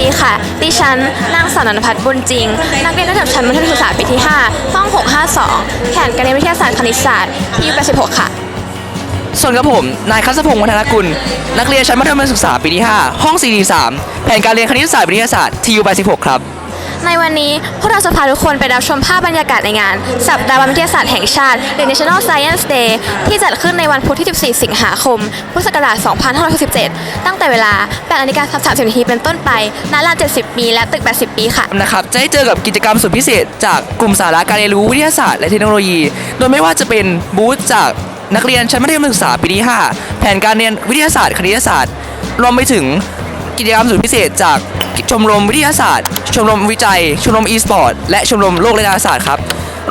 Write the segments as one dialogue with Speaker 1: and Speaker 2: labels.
Speaker 1: ดีค่ะ ดิฉัน นางสาวนันพัฒน์บุญจริง นักเรียนระดับชั้นมัธยมศึกษาปีที่ 5 ห้อง 652 แผนการเรียนวิทยาศาสตร์คณิตศาสตร์ที่ยุ86 ค่ะ
Speaker 2: ส่วนกับผม นายคัสพงศ์วัฒนกุล นักเรียนชั้นมัธยมศึกษาปีที่ 5 ห้อง 443 แผนการเรียนคณิตศาสตร์วิทยาศาสตร์ที่ยุ86 ครับ
Speaker 1: ในวันนี้พวกเราจะพาทุกคนไปรับชมภาพบรรยากาศในงาน สัปดาห์วันวิทยาศาสตร์แห่งชาติหรือ National Science Day ที่จัดขึ้นในวันพุธที่ 14 สิงหาคม พุทธศักราช 2567 ตั้งแต่เวลา8นาฬิกา30นาทีเป็นต้นไปณลาน 70 ปี และตึก 80 ปีค่ะ
Speaker 2: นะครับจะได้เจอกับกิจกรรมสุดพิเศษ จากกลุ่มสาระการเรียนรู้วิทยาศาสตร์และเทคโนโลยี โดยไม่ว่าจะเป็นบูธจากนักเรียนชั้นมัธยมศึกษาปีที่ 5 แผนการเรียนวิทยาศาสตร์คณิตศาสตร์ รวมไปถึงกิจกรรมสุดพิเศษจาก ชมรมวิทยาศาสตร์ ชมรมวิจัย ชมรมอีสปอร์ต และชมรมโลกและดาศาสตร์ครับ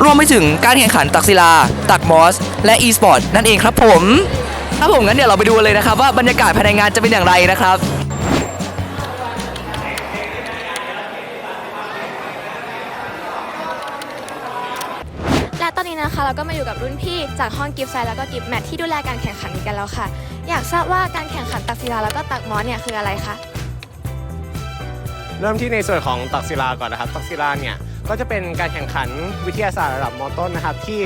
Speaker 2: รวมไปถึงการแข่งขันตักศิลา ตักมอส และอีสปอร์ตนั่นเองครับผมถ้าผมงั้นเดี๋ยวเราไปดูเลยนะครับ ว่าบรรยากาศภายในงานจะเป็นอย่างไรนะครับ
Speaker 1: และตอนนี้นะคะเราก็มาอยู่กับรุ่นพี่จากห้องกิฟต์ไซแล้วก็กิฟต์แมทที่ดูแลการแข่งขันกันแล้วค่ะ อยากทราบว่าการแข่งขันตักศิลาแล้วก็ตักมอสเนี่ยคืออะไรคะ
Speaker 3: เริ่มที่ในส่วนของตักศิลาก่อนนะครับ ตักศิลาเนี่ยก็จะเป็นการแข่งขันวิทยาศาสตร์ระดับมต้นนะครับ ที่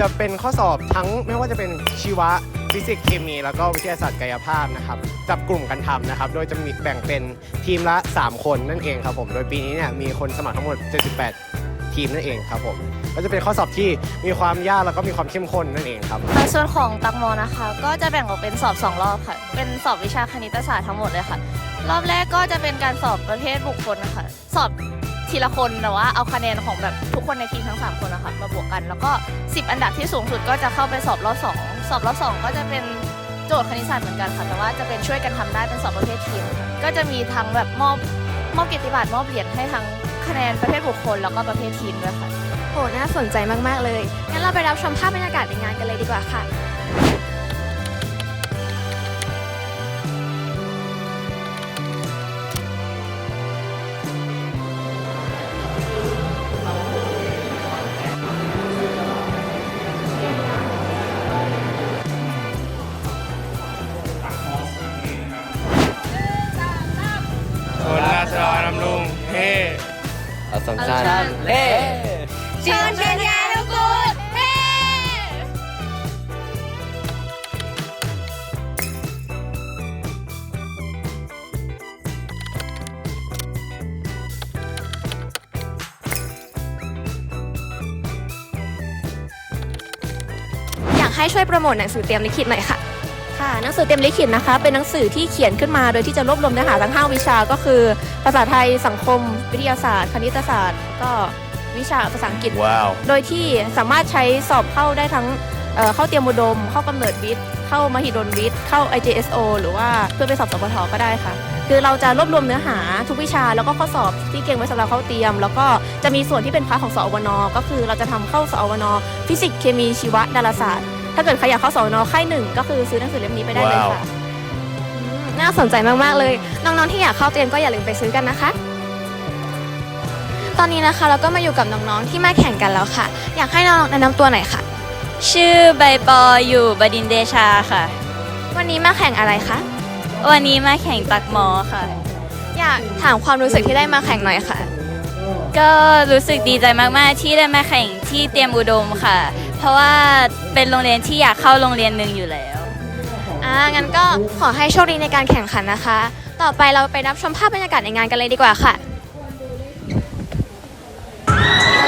Speaker 3: จะเป็นข้อสอบทั้งไม่ว่าจะเป็นชีวะฟิสิกส์เคมี แล้วก็วิทยาศาสตร์กายภาพนะครับจับกลุ่มกันทำนะครับ โดยจะมีแบ่งเป็นทีมละ 3 คนนั่นเองครับผม โดยปีนี้เนี่ยมีคนสมัครทั้งหมด 78 ทีมนั่นเองครับผมก็จะเป็นข้อสอบที่มีความยากแล้วก็มีความเข้มข้นนั่นเองครับ
Speaker 4: ในส่วนของตักโมนะคะ ก็จะแบ่งออกเป็นสอบ 2 รอบค่ะ เป็นสอบวิชาคณิตศาสตร์ทั้งหมดเลยค่ะ รอบแรกก็จะเป็นการสอบประเภทบุคคลนะคะสอบทีละคนแต่ว่าเอาคะแนนของแบบทุกคนในทีมทั้ง 3 คนนะคะมาบวกกัน แล้วก็ 10 อันดับที่สูงสุดก็จะเข้าไปสอบรอบ2สอบรอบ2ก็จะเป็นโจทย์คณิตศาสตร์เหมือนกันค่ะแต่ว่าจะเป็นช่วยกันทำได้เป็นสอบประเภททีมค่ะก็จะมีทั้งแบบมอบมอบเกียรติบัตรมอบเหรียญให้ทั้งคะแนนประเภทบุคคลแล้วก็ประเภททีมด้วยค่ะ
Speaker 1: โหน่าสนใจมากๆเลยงั้นเราไปรับชมภาพบรรยากาศในงานกันเลยดีกว่าค่ะ
Speaker 2: อสมชันเล่
Speaker 4: เชิญเชิญยาลูกูดเฮ้
Speaker 1: อยากให้ช่วยโปรโมทหนังสือเตรียมลิขิตหน่อยค่ะ
Speaker 5: ค่ะหนังสือเต็มลิขิตนะคะ เป็นหนังสือที่เขียนขึ้นมาโดยที่จะรวบรวมเนื้อหาทั้ง 5 วิชาก็คือ ภาษาไทยสังคม วิทยาศาสตร์ คณิตศาสตร์ ก็วิชาภาษาอังกฤษ
Speaker 6: ว้าว
Speaker 5: โดยที่สามารถใช้สอบเข้าได้ทั้งเอ่อเข้าเตรียมอุดม เข้ากำเนิดวิทย์ เข้ามหิดลวิทย์ เข้า IJSO หรือว่าเพื่อไปสอบสปทก็ได้ค่ะ คือเราจะรวบรวมเนื้อหาทุกวิชาแล้วก็ข้อสอบที่เก่งไว้สำหรับเข้าเตรียม แล้วก็จะมีส่วนที่เป็นพาร์ทของสอวนก็คือเราจะทำเข้าสอวนฟิสิกส์เคมีชีวะดาราศาสตร์ ถ้าเกิดใครอยากเข้าสอวนค่ายหนึ่งก็คือซื้อหนังสือเล่มนี้ไปได้เลย
Speaker 6: ว้าว
Speaker 5: ค่ะ
Speaker 1: น่าสนใจมากๆเลย น้องๆที่อยากเข้าเตรียมก็อย่าลืมไปซื้อกันนะคะ ตอนนี้นะคะเราก็มาอยู่กับน้องๆที่มาแข่งกันแล้วค่ะ อยากให้น้องๆแนะนำตัวหน่อยค่ะ
Speaker 4: ชื่อใบปออยู่บดินทร์เดชาค่ะ
Speaker 1: วันนี้มาแข่งอะไรคะ
Speaker 4: วันนี้มาแข่งตักหมอค่ะ
Speaker 1: อยากถามความรู้สึกที่ได้มาแข่งหน่อยค่ะ
Speaker 4: ก็รู้สึกดีใจมาก ๆ ที่ได้มาแข่งที่เตรียมอุดมค่ะ เพราะว่าเป็นโรงเรียนที่อยากเข้าโรงเรียนหนึ่งอยู่แล้ว
Speaker 1: อ่างั้นก็ขอให้โชคดีในการแข่งขันนะคะ ต่อไปเราไปรับชมภาพบรรยากาศในงานกันเลยดีกว่าค่ะ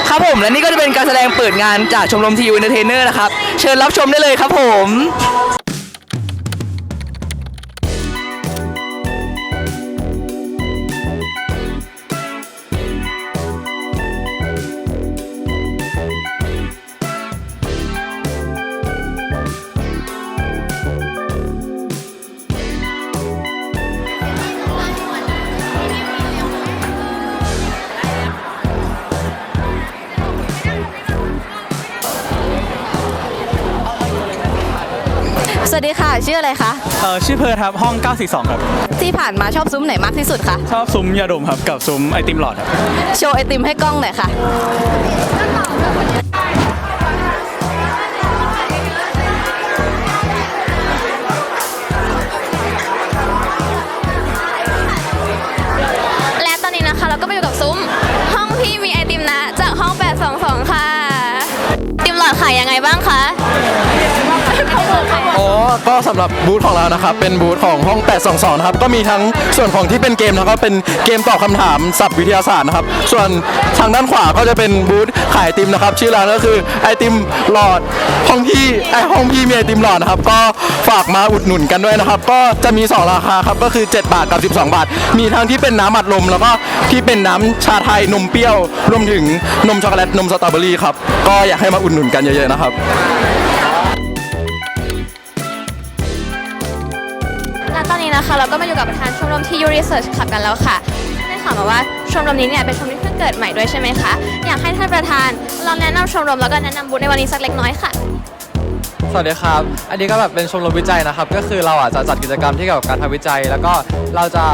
Speaker 2: ครับผมและนี่ก็จะเป็นการแสดงเปิดงานจากชมรมทีวีเอนเตอร์เทนเนอร์นะครับ เชิญรับชมได้เลยครับผม
Speaker 7: สวัสดีค่ะ ชื่ออะไรคะ
Speaker 6: เออชื่อเพอร์ครับห้อง 942 ครับ
Speaker 7: ที่ผ่านมาชอบซุ้มไหนมากที่สุดคะ
Speaker 6: ชอบซุ้มยาดมครับกับซุ้มไอติมหลอด
Speaker 7: โชว์ไอติมให้กล้องหน่อยค่ะ
Speaker 1: และตอนนี้นะคะเราก็ไปอยู่กับซุ้ม ห้องพี่มีไอติมนะ จากห้อง 822 ค่ะไอ
Speaker 8: ติมหลอดขายยังไง ก็สำหรับบูธของเรานะครับ เป็นบูธของห้อง 822 นะครับ ก็มีทั้งส่วนของที่เป็นเกมนะครับเป็นเกมตอบคำถามศัพท์วิทยาศาสตร์นะครับ ส่วนทางด้านขวาก็จะเป็นบูธขายไอติมนะครับ ชื่อร้านก็คือไอติมหลอดห้องพี่ไอห้องพี่มีไอติมหลอดนะครับ ก็ฝากมาอุดหนุนกันด้วยนะครับ ก็จะมี 2 ราคาครับ ก็คือ 7 บาทกับ 12 บาท มีทั้งที่เป็นน้ำอัดลม แล้วก็ที่เป็นน้ำชาไทยนมเปรี้ยว รวมถึงนมช็อกโกแลตนมสตรอเบอรี่ครับ ก็อยากให้มาอุดหนุนกันเยอะๆนะครับ
Speaker 1: นะคะเราก็มาอยู่กับประธานชมรมที่ U Research Club กันแล้วค่ะได้ข่าวมาว่าชมรมนี้เนี่ยเป็นชมรมที่เพิ่งเกิดใหม่ด้วยใช่ไหมคะ อยากให้ท่านประธานลองแนะนำชมรมแล้วก็แนะนำบูธในวันนี้สักเล็กน้อยค่ะ
Speaker 9: สวัสดีครับ อันนี้ก็แบบเป็นชมรมวิจัยนะครับ ก็คือเราอะจะจัดกิจกรรมที่เกี่ยวกับการทำวิจัย แล้วก็เราจะ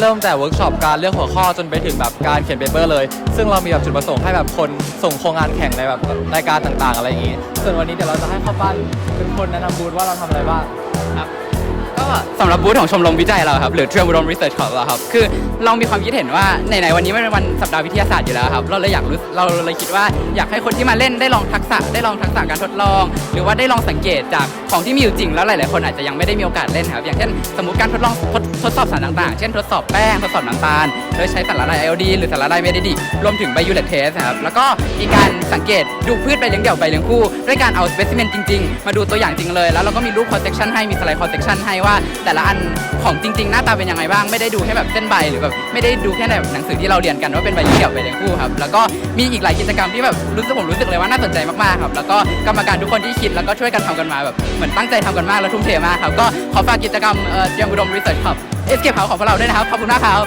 Speaker 9: เริ่มแต่เวิร์กช็อปการเลือกหัวข้อจนไปถึงแบบการเขียนเปเปอร์เลย ซึ่งเรามีแบบจุดประสงค์ให้แบบคนส่งโครงงานแข่งในแบบรายการต่างๆ อะไรอย่างนี้ ส่วนวันนี้เดี๋ยวเราจะให้ข้าวปั้นเป็นคนแนะนำบูธว่าเราทำอะไรบ้าง
Speaker 10: ก็ สำหรับบูธของชมรมวิจัยเราครับหรือเทรมรมรีเสิร์ชของเราครับคือเรามีความคิดเห็นว่าไหนๆวันนี้มันเป็นวันสัปดาห์วิทยาศาสตร์อยู่แล้วครับเราเลยอยากรู้เราเลยคิดว่าอยากให้คนที่มาเล่นได้ลองทักษะได้ลองทักษะการทดลอง หรือว่าได้ลองสังเกตจากของที่มีอยู่จริงแล้วหลายๆคนอาจจะยังไม่ได้มีโอกาสเล่นครับอย่างเช่นสมมติการทดลองทดทดสอบสารต่างๆ เช่นทดสอบแป้งทดสอบน้ำตาลโดยใช้สารละลายไอโอดีหรือสารละลายเมทิดิรวมถึงไบยูเลตเทสครับแล้วก็มีการสังเกตดูพืชใบเลี้ยงเดี่ยวใบเลี้ยงคู่ด้วยการเอาสเปซิเมนจริง ๆ มาดูตัวอย่างจริงเลย แล้วเราก็มีรูปคอเซชันให้มีสไลด์คอเซชันให้ว่าแต่ละอันของจริง ๆ หน้าตาเป็นยังไงบ้าง ไม่ได้ดูแค่แบบเส้นใบหรือแบบไม่ได้ดูแค่แบบหนังสือที่เราเรียนกันว่าเป็นใบเลี้ยงเดี่ยวใบเลี้ยงคู่ครับแล้วก็มีอีกหลายกิจกรรมที่แบบรู้สึกผมรู้สึกเลยว่าน่าสนใจมากๆครับแล้วก็กรรมการทุกคนที่คิดแล้วก็ช่วยกันทำกันมาแบบเหมือนตั้งใจทำกันมากแล้วทุ่มเทมากครับก็ขอฝากกิจกรรมเอ่อเตรียมอุดมรีเสิร์ชครับเอสเก็บเฮาของพวกเราด้วยนะครับขอบคุณมากครับ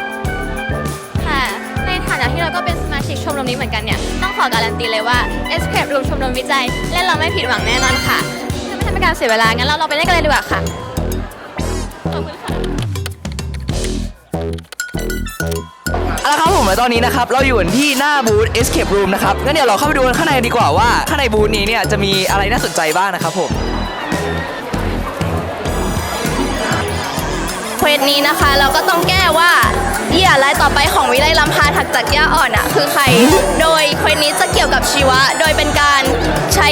Speaker 1: ค่ะในฐานะที่เราก็เป็นสมาชิกชมรมนี้เหมือนกันเนี่ยต้องขอการันตีเลยว่า Escape Room ชมรมวิจัยเล่นเราไม่ผิดหวังแน่นอนค่ะเพื่อไม่ให้เป็นการเสียเวลางั้นเราเราไปเล่นกันเลยดีกว่าค่ะ
Speaker 2: เอาละครับผมและตอนนี้นะครับเราอยู่กันที่หน้าบูธ Escape Room นะครับงั้นเดี๋ยวเราเข้าไปดูกันข้างในดีกว่าว่า ข้างในบูธนี้เนี่ยจะมีอะไรน่าสนใจบ้างนะครับผม
Speaker 4: เควสนี้นะคะ เราก็ต้องแก้ว่าเหยื่อรายต่อไปของวิไลลำพาถักจากหญ้าอ่อนอะคือใคร โดยเควสนี้จะเกี่ยวกับชีวะ โดยเป็นการใช้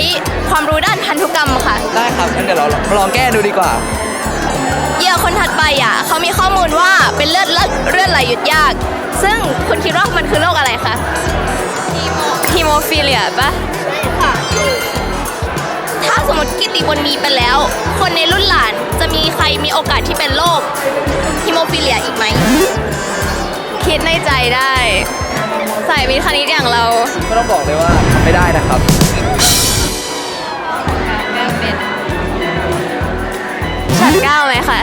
Speaker 4: ความรู้ด้านพันธุกรรมค่ะ
Speaker 2: ได้ครับงั้นเดี๋ยวเราลองแก้ดูดีกว่า
Speaker 4: เหยื่อคนถัดไปอะเขามีข้อมูลว่าเป็นเลือดเลือดเลือดไหลหยุดยาก ซึ่งคุณคิดว่ามันคือโรคอะไรคะ
Speaker 1: ฮีโมฟิเลียปะ
Speaker 4: ถ้าสมมติกิติบนมีไปแล้ว คนในรุ่นหลานจะมีใครมีโอกาสที่เป็นโรคฮิโมฟิเลียอีกไหม
Speaker 1: คิดในใจได้ สายวิทย์คณิตอย่างเรา
Speaker 2: ก็ต้องบอกเลยว่าทำไม่ได้นะครับ
Speaker 1: ก้าวไหมคะ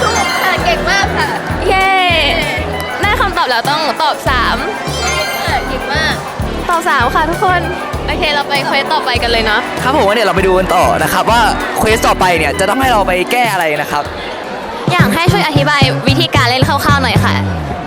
Speaker 4: ถูกค่ะเก่งมากค่ะ
Speaker 1: เย้ได้คำตอบแล้วต้องตอบ
Speaker 4: เก่งมาก
Speaker 1: 3ตอบ 3 ค่ะทุกคน โอเคเราไปเควสต่อไปกันเลยเนาะ
Speaker 2: ครับผมงั้นเดี๋ยวเราไปดูกันต่อนะครับว่าเควสต่อไปเนี่ยจะต้องให้เราไปแก้อะไรนะครับ
Speaker 1: อยากให้ช่วยอธิบายวิธีการเล่นคร่าวๆหน่อยค่ะ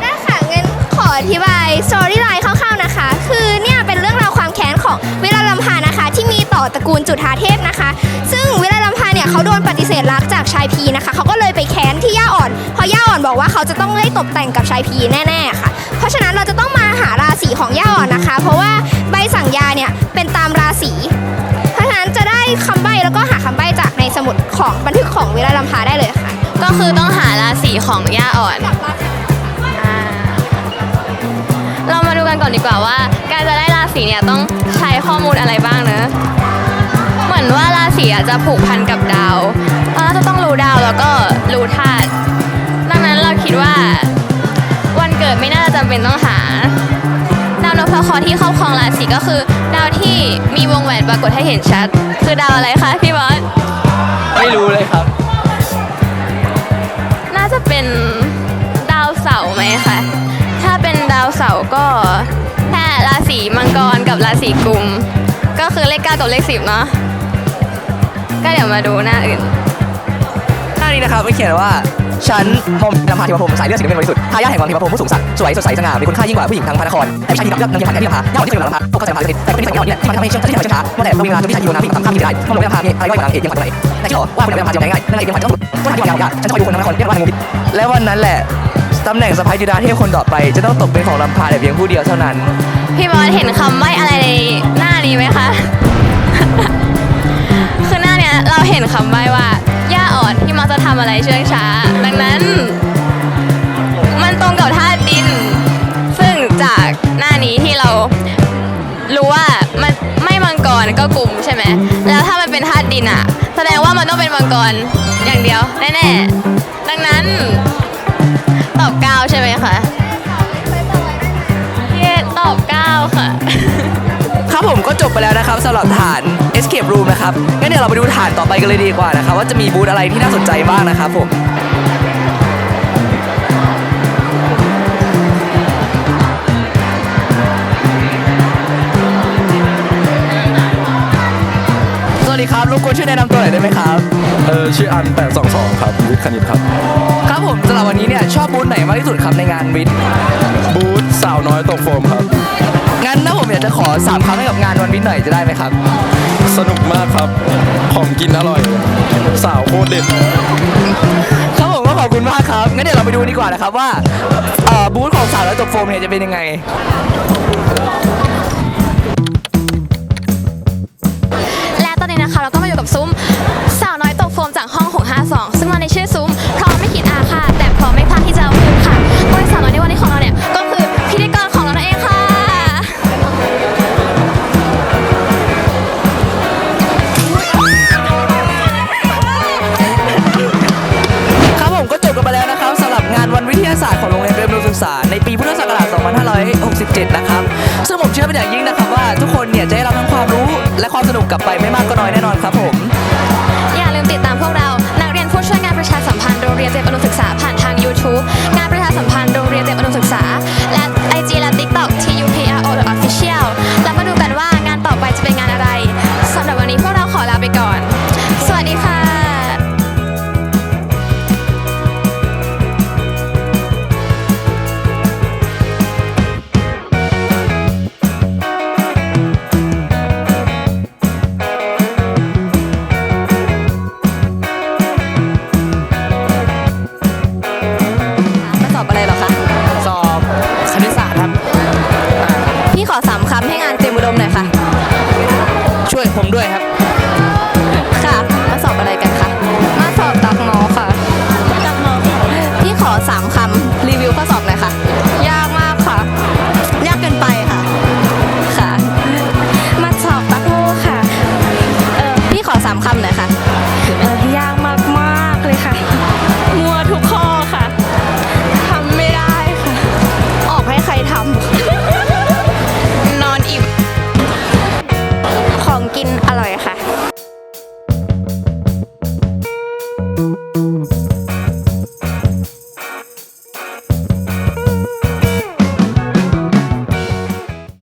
Speaker 11: ได้ค่ะงั้นขออธิบายสตอรี่ไลน์คร่าวๆนะคะ คือเนี่ยเป็นเรื่องราวความแค้นของวิราลัมพานะคะ ที่มีต่อตระกูลจุฑาเทพนะคะ ซึ่งวิราลัมพา เนี่ยเขาโดนปฏิเสธรักจากชายพีนะคะเขาก็เลยไปแค้นที่ย่าอ่อนเพราะย่าอ่อนบอกว่าเขาจะต้องไล่ตบแต่งกับชายพีแน่ๆค่ะ เพราะฉะนั้นเราจะต้องมาหาราศีของย่าอ่อนนะคะ เพราะว่าใบสั่งยาเนี่ยเป็นตามราศีเพราะฉะนั้นจะได้คำใบ้แล้วก็หาคำใบ้จากในสมุดของบันทึกของวิราลัมพาได้เลยค่ะ
Speaker 1: ก็คือต้องหาราศีของย่าอ่อนเรามาดูกันก่อนดีกว่าว่า การจะได้ราศีเนี่ยต้องใช้ข้อมูลอะไรบ้างเนอะ มือนว่าราศีอะจะผูกพันกับดาวเราน่าจะต้องรู้ดาวแล้วก็รู้ธาตุดังนั้นเราคิดว่า วันเกิดไม่น่าจะจำเป็นต้องหา ดาวนพเคราะห์ที่ครอบครองราศีก็คือ ดาวที่มีวงแหวนปรากฏให้เห็นชัด คือดาวอะไรคะพี่บอส
Speaker 9: ไม่รู้เลยครับ
Speaker 1: น่าจะเป็นดาวเสาร์ไหมคะถ้าเป็นดาวเสาร์ก็แค่ราศีมังกรกับราศีกุม ก็คือเลขเก้ากับเลขสิบเนาะ ก็เดี๋ยวมาดูหน้าอื่น
Speaker 2: หน้านี้นะครับไม่เขียนว่าฉันมอมนำพาเทวพรหมสายเลือดสีน้ำเงินบริสุทธิ์ทายาทแห่งวังเทวพรหมผู้สูงศักดิ์สวยสดใสสง่ามีคุณค่ายิ่งกว่าผู้หญิงทั้งพระนครแต่ไม่ใช่ที่รับเลือกนำเกียรติผ่านที่นำพาย่อมที่เป็นนำพาพวกเขาจะนำพาจะติดแต่ก็เป็นสัญญาเนี่ยที่มันทำให้เชื่อที่ทำให้เชื่อช้าว่าแต่เรามีงานที่ใช้ยูนาที่ทำข้ามที่ได้มองลงนำพาเนี่ยอะไรก็อย่างนั้นเหตุยังผ่านตรงไหนแต่ที่หรอว่าคุณนำพาจะง่ายนั่นเองยังผ่านต้องก็ทำที่ยาวๆฉันจะคอยดูคนนำพาคนเรียกว่าทางมุมและวันนั้นแหละตำแหน่งสะพายยุดาเทพคนต่อไป จะต้องตกเป็นของลำพาแต่เพียงผู้เดียวเท่านั้น
Speaker 1: พี่บอสเห็นคำใบ้อะไรในหน้านี้ไหมคะ เราเห็นคำใบ้ว่าหญ้าอ่อนที่มักจะทำอะไรเชื่องช้า ดังนั้น มันตรงกับธาตุดิน ซึ่งจากหน้านี้ที่เรารู้ว่ามันไม่มังกรก็กลุ่มใช่ไหมแล้วถ้ามันเป็นธาตุดินอะแสดงว่ามันต้องเป็นมังกรอย่างเดียวแน่ๆดังนั้นตอบเก้าใช่ไหมคะ
Speaker 2: ผมก็จบไปแล้วนะครับสำหรับฐาน Escape Room นะครับงั้นเดี๋ยวเราไปดูฐานต่อไปกันเลยดีกว่านะครับว่าจะมีบูธอะไรที่น่าสนใจบ้างนะครับผมสวัสดีครับรบกวนช่วยแนะนำตัวหน่อยได้ไหมครับ
Speaker 8: เออชื่ออัน 822 ครับวิทย์คณิตครับ
Speaker 2: ครับผมสำหรับวันนี้เนี่ยชอบบูธไหนมากที่สุดครับในงานวิทย์
Speaker 8: บูธสาวน้อยตกโฟมครับ
Speaker 2: งั้นถ้าผมอยากจะขอสามคำให้กับงานวันวิทย์หน่อยจะได้ไหมครับ
Speaker 8: สนุกมากครับ ของกินอร่อย สาวโคตรเด็ด
Speaker 2: ครับผมก็ขอบคุณมากครับ งั้นเดี๋ยวเราไปดูดีกว่านะครับว่าเอ่อบูธของสาวแล้วจบโฟมเนี่ยจะเป็นยังไง
Speaker 1: และตอนนี้นะคะเราก็มาอยู่กับซุ้ม
Speaker 2: ผมด้วยครับ
Speaker 7: ค่ะ มาสอบอะไรกันคะ มาสอบตักหมอค่ะตักหมอพี่ขอสามคำรีวิวข้อสอบหน่อยค่ะ ยากมากค่ะ ยากเกินไปค่ะ ค่ะ มาสอบตักโมค่ะ เออพี่ขอสามคำหน่อยค่ะ